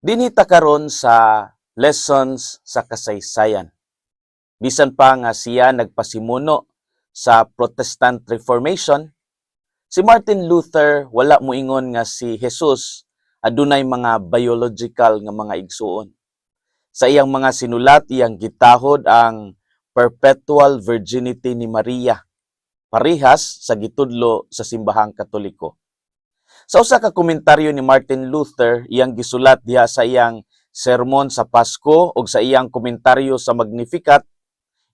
Dinita karon sa lessons sa kasaysayan. Bisan pa nga siya nagpasimuno sa Protestant Reformation, si Martin Luther wala mo ingon nga si Jesus adunay mga biological nga mga igsuon. Sa iyang mga sinulat iyang gitahod ang perpetual virginity ni Maria parihas sa gitudlo sa simbahang katoliko. Sa usa ka komentaryo ni Martin Luther, iyang gisulat diha sa iyang sermon sa Pasko ug sa iyang komentaryo sa Magnificat,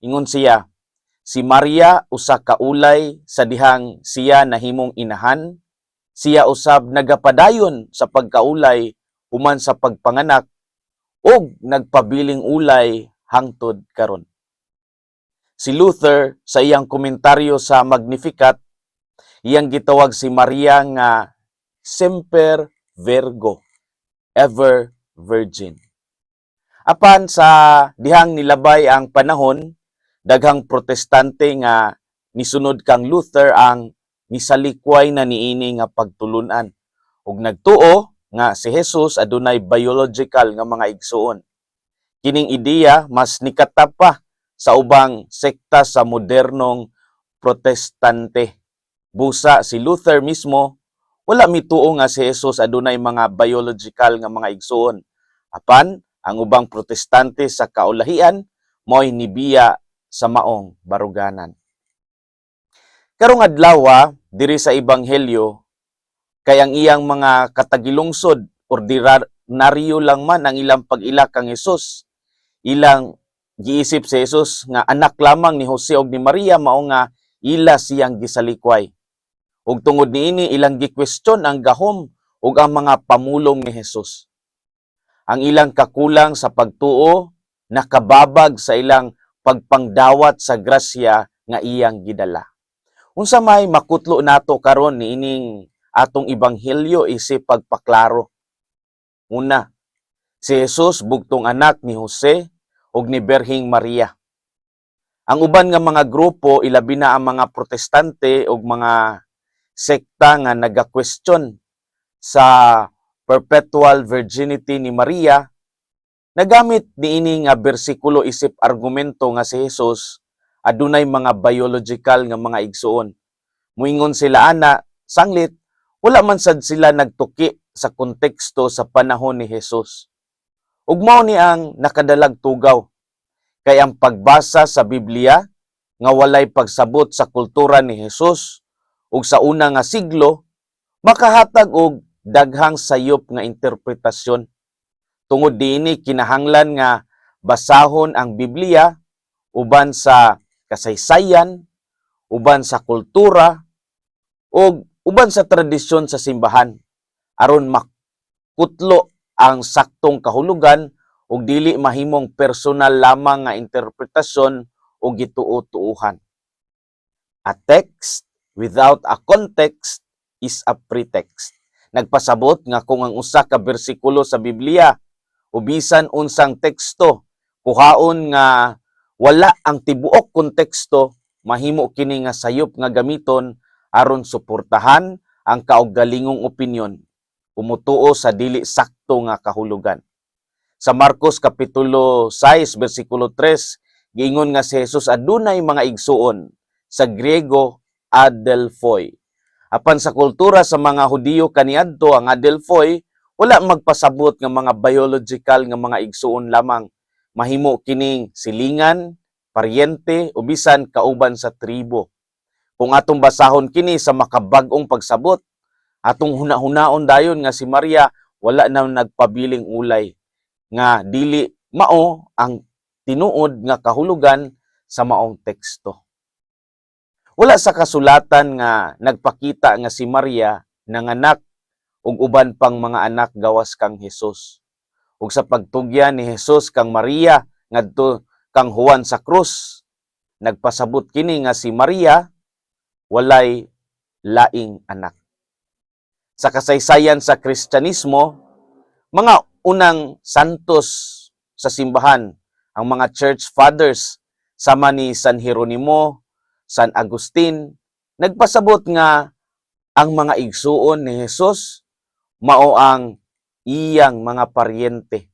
ingon siya, si Maria usa ka ulay sa dihang siya nahimong inahan, siya usab nagapadayon sa pagkaulay human sa pagpanganak ug nagpabiling ulay hangtod karon. Si Luther sa iyang komentaryo sa Magnificat, iyang gitawag si Maria nga semper virgo, ever virgin. Apan sa dihang nilabay ang panahon, daghang protestante nga nisunod kang Luther ang misalikway na niini nga pagtulunan ug nagtuo nga si Jesus adunay biological nga mga igsuon. Kining ideya mas nikatap sa ubang sekta sa modernong protestante. Busa si Luther mismo wala mituo nga si Jesus adunay mga biological nga mga igsuon. Apan ang ubang protestante sa kaulahian mo'y nibiya sa maong baruganan. Karong adlaw diri sa ebanghelyo kay ang iyang mga katagilungsod ordinaryo lang man ang ilang pag-ila kang Hesus. Ilang giisip si Jesus nga anak lamang ni Jose ug ni Maria mao nga ila siyang gisalikway. Ug tungod niini ilang gi-question ang gahom ug ang mga pamulong ni Jesus. Ang ilang kakulang sa pagtuo nakababag sa ilang pagpangdawat sa grasya nga iyang gidala. Unsa may makutlo nato karon niining atong ebanghelyo isip pagpaklaro. Una, si Jesus bugtong anak ni Jose ug ni Berhing Maria. Ang uban nga mga grupo ilabi na ang mga protestante ug mga sekta nga naga-question sa perpetual virginity ni Maria nagamit niini nga bersikulo isip argumento nga si Jesus adunay mga biological nga mga igsuon. Muingon sila ana sanglit wala man sad sila nagtuki sa konteksto sa panahon ni Jesus. Ug mao ni ang nakadalag tugaw kay ang pagbasa sa Biblia nga walay pagsabot sa kultura ni Jesus ug sa una nga siglo makahatag og daghang sayop nga interpretasyon. Tungod diini kinahanglan nga basahon ang Biblia uban sa kasaysayan, uban sa kultura ug uban sa tradisyon sa simbahan aron makutlo ang saktong kahulugan ug dili mahimong personal lamang nga interpretasyon o gituo-tuuhan. A text without a context is a pretext. Nagpasabot nga kung ang usa ka bersikulo sa Biblia o bisan unsang teksto kuhaon nga wala ang tibuok konteksto mahimo kini nga sayop nga gamiton aron suportahan ang kaugalingong opinyon umutuo sa dili sakto nga kahulugan. Sa Marcos kapitulo 6 bersikulo 3 giingon nga si Jesus adunay mga igsuon sa Griego adelphoi. Apan sa kultura sa mga Hudiyo kaniadto ang adelphoi wala magpasabot nga mga biological nga mga igsuon lamang mahimo kining silingan, paryente o bisan kauban sa tribo. Kung atong basahon kini sa makabag-ong pagsabot, atong huna-hunaon dayon nga si Maria wala na nagpabiling ulay nga dili mao ang tinuod nga kahulugan sa maong teksto. Wala sa kasulatan nga nagpakita nga si Maria nanganak ug uban pang mga anak gawas kang Hesus. Ug sa pagtugyan ni Hesus kang Maria ngadto kang Juan sa krus, nagpasabot kini nga si Maria walay laing anak. Sa kasaysayan sa Kristyanismo, mga unang santos sa simbahan, ang mga church fathers sama ni San Jeronimo, San Agustin, nagpasabot nga ang mga igsuon ni Jesus mao ang iyang mga paryente.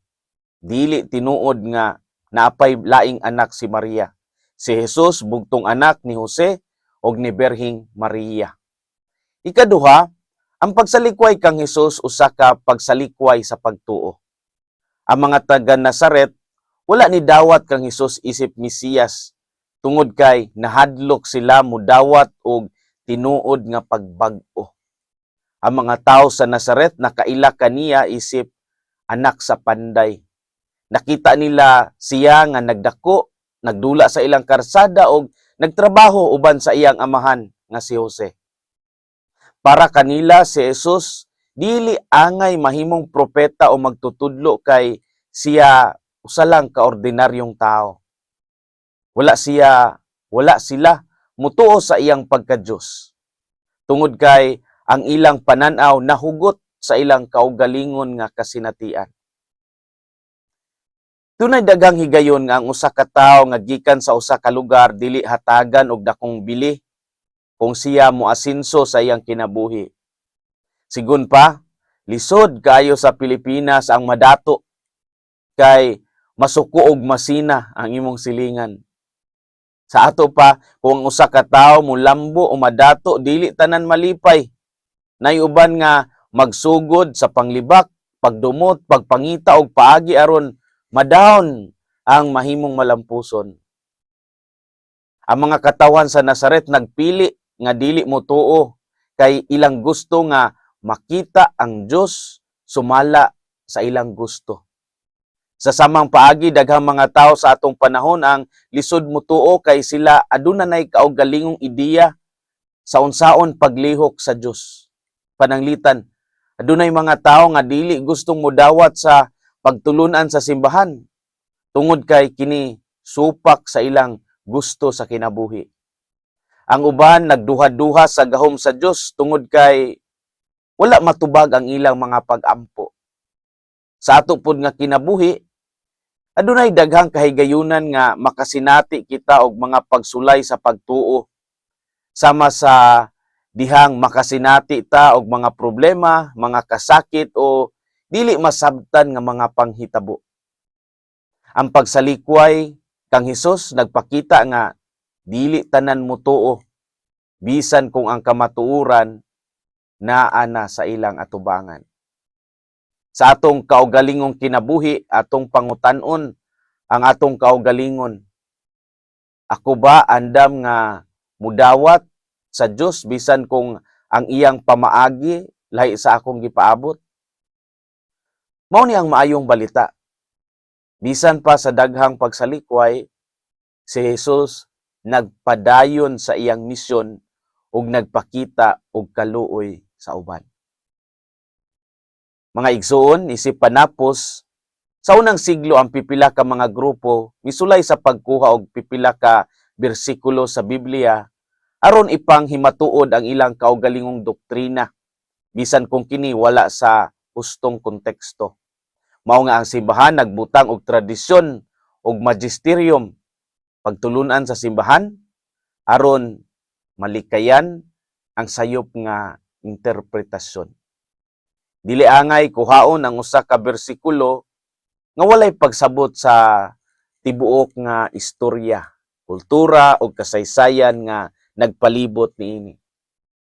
Dili tinuod nga naapay laing anak si Maria. Si Jesus bugtong anak ni Jose ug ni Berhing Maria. Ikaduha, ang pagsalikway kang Hesus usa ka pagsalikway sa pagtuo. Ang mga taga Nazaret wala ni dawat kang Hesus isip Mesiyas tungod kay nahadlok sila mudawat og tinuod nga pagbag-o. Ang mga tao sa Nazaret nakaila kaniya isip anak sa panday. Nakita nila siya nga nagdako, nagdula sa ilang karsada og nagtrabaho uban sa iyang amahan nga si Jose. Para kanila si Jesus dili angay mahimong propeta o magtutudlo kay siya usa lang ka ordinaryong tao. Wala siya, wala sila mutuo sa iyang pagka-Diyos. Tungod kay ang ilang pananaw nahugot sa ilang kaugalingon nga kasinatian. Tunay dagang higayon nga ang usa ka tawo nga gikan sa usa ka lugar dili hatagan og dakong bili kung siya moasinso sa iyang kinabuhi. Sigun pa, lisod kayo sa Pilipinas ang madato kay masuko og masina ang imong silingan. Sa ato pa, kung usa ka tawo mulambo o madato dili tanan malipay. Nay uban nga magsugod sa panglibak, pagdumot, pagpangita og paagi aron madahon ang mahimong malampuson. Ang mga katawan sa Nazaret nagpili nga dili mo tuo kay ilang gusto nga makita ang Dios sumala sa ilang gusto. Sa samang paagi daghang mga tao sa atong panahon ang lisod mo tuo kay sila aduna nay kaugalingong ideya sa unsaon paglihok sa Dios. Pananglitan, adunay mga tao nga dili gustong modawat sa pagtulunan sa simbahan tungod kay kini supak sa ilang gusto sa kinabuhi. Ang uban nagduha-duha sa gahom sa Dios tungod kay wala matubag ang ilang mga pag-ampo. Sa ato pod nga kinabuhi, adunay daghang kahigayunan nga makasinati kita og mga pagsulay sa pagtuo sama sa dihang makasinati ta og mga problema, mga kasakit o dili masabtan nga mga panghitabo. Ang pagsalikway kang Hesus nagpakita nga dili tanan mo tuo bisan kung ang kamatuuran naa na sa ilang atubangan. Sa atong kaugalingong kinabuhi, atong pangutan-on ang atong kaugalingon. Ako ba andam nga mudawat sa Dios bisan kung ang iyang pamaagi lahi sa akong gipaabot? Mao ni ang maayong balita. Bisan pa sa daghang pagsalikway, si Jesus nagpadayon sa iyang misyon ug nagpakita og kaluoy sa uban. Mga igsuon, isip panapos, sa unang siglo ang pipila ka mga grupo misulay sa pagkuha og pipila ka bersikulo sa Biblia aron ipang himatuod ang ilang kaugalingong doktrina bisan kung kini wala sa hustong konteksto. Mao nga ang simbahan nagbutang og tradisyon og magisterium pagtulunan sa simbahan aron malikayan ang sayop nga interpretasyon. Dili angay kuhaon ang usa ka bersikulo nga walay pagsabot sa tibuok nga istorya, kultura o kasaysayan nga nagpalibot niini.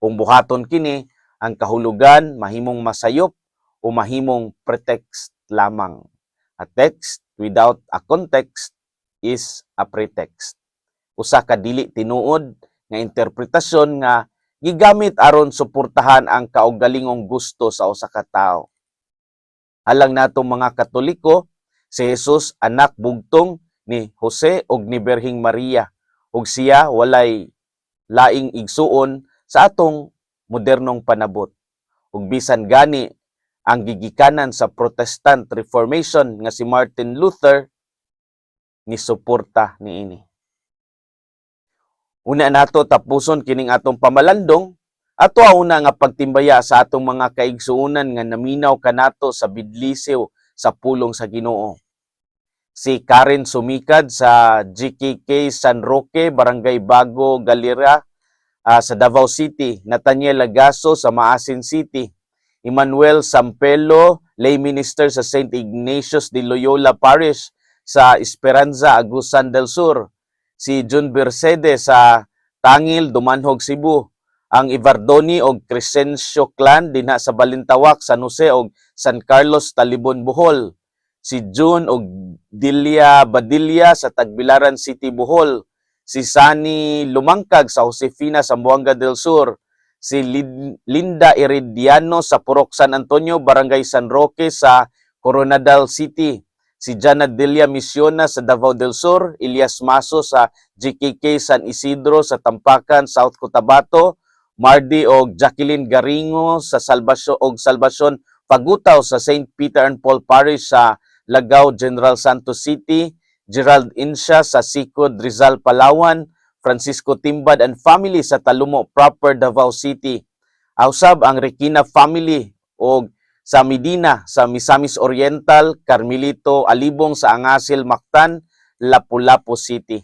Kung buhaton kini, ang kahulugan mahimong masayop o mahimong pretext lamang. A text without a context is a pretext. Usa ka dili tinuod nga interpretasyon nga gigamit aron suportahan ang kaugalingong gusto sa usa ka tawo. Alang natong mga Katoliko, si Jesus anak bugtong ni Jose ug ni Berhing Maria ug siya walay laing igsuon sa atong modernong panabot. Ug bisan gani ang gigikanan sa Protestant Reformation nga si Martin Luther ni suporta niini. Una nato tapuson kining atong pamalandong ato una nga pagtimbaya sa atong mga kaigsuonan nga naminaw kanato sa bidlisew sa pulong sa Ginoo. Si Karen Sumikad sa GKK San Roque, Barangay Bago, Galera ah, sa Davao City. Nathaniel Lagaso sa Maasin City. Emmanuel Sampelo lay minister sa St. Ignatius de Loyola Parish sa Esperanza, Agusan del Sur. Si Jun Bersede sa Tangil, Dumanhog, Cebu. Ang Ivardoni o Crescencio Clan dinha sa Balintawak, San Jose o San Carlos, Talibon, Bohol. Si June og Dilia Badilla sa Tagbilaran City, Bohol. Si Sani Lumangkag sa Josefina, Zamboanga del Sur. Si Lin- Linda Iridiano sa Purok San Antonio, Barangay San Roque sa Coronadal City. Si Jana Delia Misiona sa Davao del Sur, Elias Maso sa GKK San Isidro sa Tampakan, South Cotabato, Mardi og Jacqueline Garingo sa Salvasyon og Salvasyon Pagutaw sa St. Peter and Paul Parish sa Lagao, General Santos City, Gerald Insha sa Sikod, Rizal, Palawan, Francisco Timbad and family sa Talumo proper Davao City. Ausab ang Requina family o sa Medina sa Misamis Oriental, Carmelito, Alibong sa Angasil, Mactan, Lapu-Lapu City.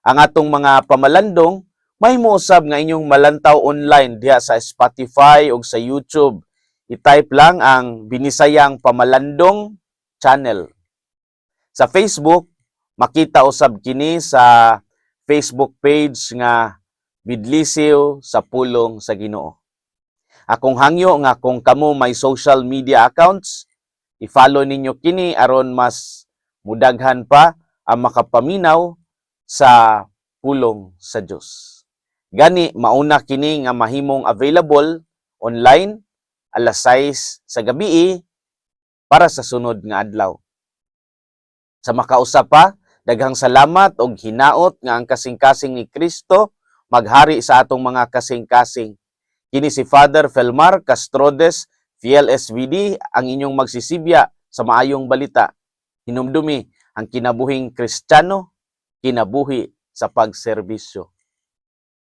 Ang atong mga pamalandong may mousab nga inyong malantaw online diha sa Spotify o sa YouTube. I-type lang ang Binisayang Pamalandong channel. Sa Facebook, makita usab kini sa Facebook page nga Bidlisiw sa Pulong sa Ginoo. Akong hangyo nga kung kamo may social media accounts, i-follow ninyo kini aron mas mudaghan pa ang makapaminaw sa pulong sa Dios. Gani mauna kini nga mahimong available online alas 6 sa gabi para sa sunod nga adlaw. Sa makausap pa, daghang salamat og hinaot nga ang kasing-kasing ni Kristo maghari sa atong mga kasing-kasing. Kini si Father Felmar Castrodes, Fiel SVD, ang inyong magsisibya sa maayong balita. Hinumdumi ang kinabuhing Kristiyano, kinabuhi sa pagserbisyo.